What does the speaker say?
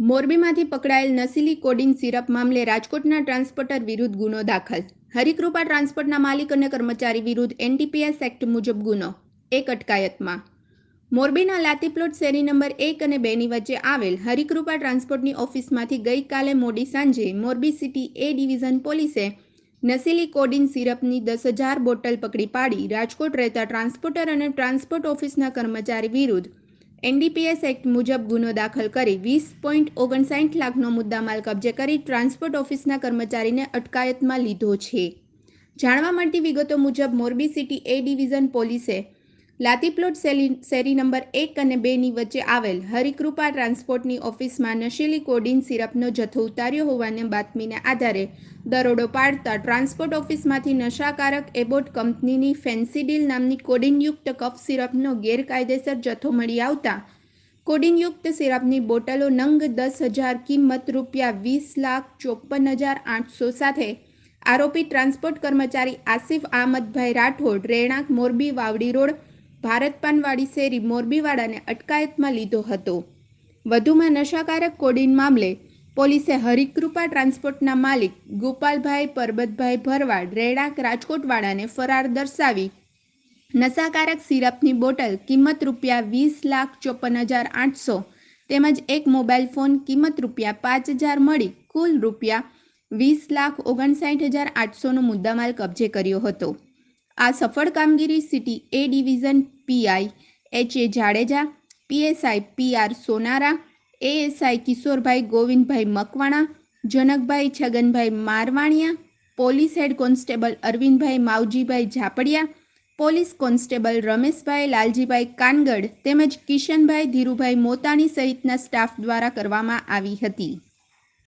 મોરબીમાંથી પકડાયેલ નસીલી coding syrup મામલે રાજકોટના transporter વિરુદ્ધ ગુનો દાખલ. હરિકૃપા ટ્રાન્સપોર્ટના માલિક અને કર્મચારી વિરુદ્ધ એનટીપીએસ એક્ટ મુજબ ગુનો. એક અટકાયતમાં. મોરબીના લાતીપ્લોટ શેરી નંબર એક અને બેની વચ્ચે આવેલ હરિકૃપા ટ્રાન્સપોર્ટની ઓફિસમાંથી ગઈકાલે મોડી સાંજે મોરબી સિટી એ ડિવિઝન પોલીસે નસીલી કોડિન સિરપની દસ હજાર બોટલ પકડી પાડી રાજકોટ રહેતા ટ્રાન્સપોર્ટર અને ટ્રાન્સપોર્ટ ઓફિસના કર્મચારી વિરુદ્ધ એનડીપીએસ એક્ટ મુજબ ગુનો દાખલ કરી વીસ પોઈન્ટ ઓગણસાઠ લાખનો મુદ્દામાલ કબજે કરી ટ્રાન્સપોર્ટ ઓફિસના કર્મચારીને અટકાયતમાં લીધો છે. જાણવા મળતી વિગતો મુજબ મોરબી સિટી એ ડિવિઝન પોલીસે લાતીપ્લોટ શેરી નંબર એક અને બેની વચ્ચે આવેલ હરિકૃપા ટ્રાન્સપોર્ટની ઓફિસમાં નશીલી કોડિન સિરપનો જથ્થો ઉતાર્યો હોવાને બાતમીને આધારે દરોડો પાડતા ટ્રાન્સપોર્ટ ઓફિસમાંથી નશાકારક એબોટ કંપનીની ફેન્સીડીલ નામની કોડિનયુક્ત કફ સિરપનો ગેરકાયદેસર જથ્થો મળી આવતા કોડિનયુક્ત સિરપની બોટલો નંગ દસ હજાર કિંમત રૂપિયા વીસ લાખ ચોપન હજાર આઠસો સાથે આરોપી ટ્રાન્સપોર્ટ કર્મચારી આસિફ અહમદભાઈ રાઠોડ રેણાક મોરબી વાવડી રોડ ભારતપાનવાડી શેરી મોરબીવાડાને અટકાયતમાં લીધો હતો. વધુમાં નશાકારક કોડીન મામલે પોલીસે હરિકૃપા ટ્રાન્સપોર્ટના માલિક ગોપાલભાઈ પરબતભાઈ ભરવાડ, રેડાક રાજકોટવાળાને ફરાર દર્શાવી નશાકારક સિરપની બોટલ કિંમત રૂપિયા વીસ લાખ ચોપન હજાર આઠસો તેમજ એક મોબાઈલ ફોન કિંમત રૂપિયા પાંચ હજાર મળી કુલ રૂપિયા વીસ લાખ ઓગણસાઠ હજાર આઠસોનો મુદ્દામાલ કબજે કર્યો હતો. આ સફળ કામગીરી city A division PI H A Jadeja PSI P R Sonara ASI Kishorbhai Govindbhai Makwana, Janakbhai Chhaganbhai Marvaniya, police head constable Arvindbhai Mavjibhai Zapadiya, police constable Rameshbhai Laljibhai Kangad તેમજ કિશનભાઈ ધીરુભાઈ મોતાણી સહિતના સ્ટાફ દ્વારા કરવામાં આવી હતી.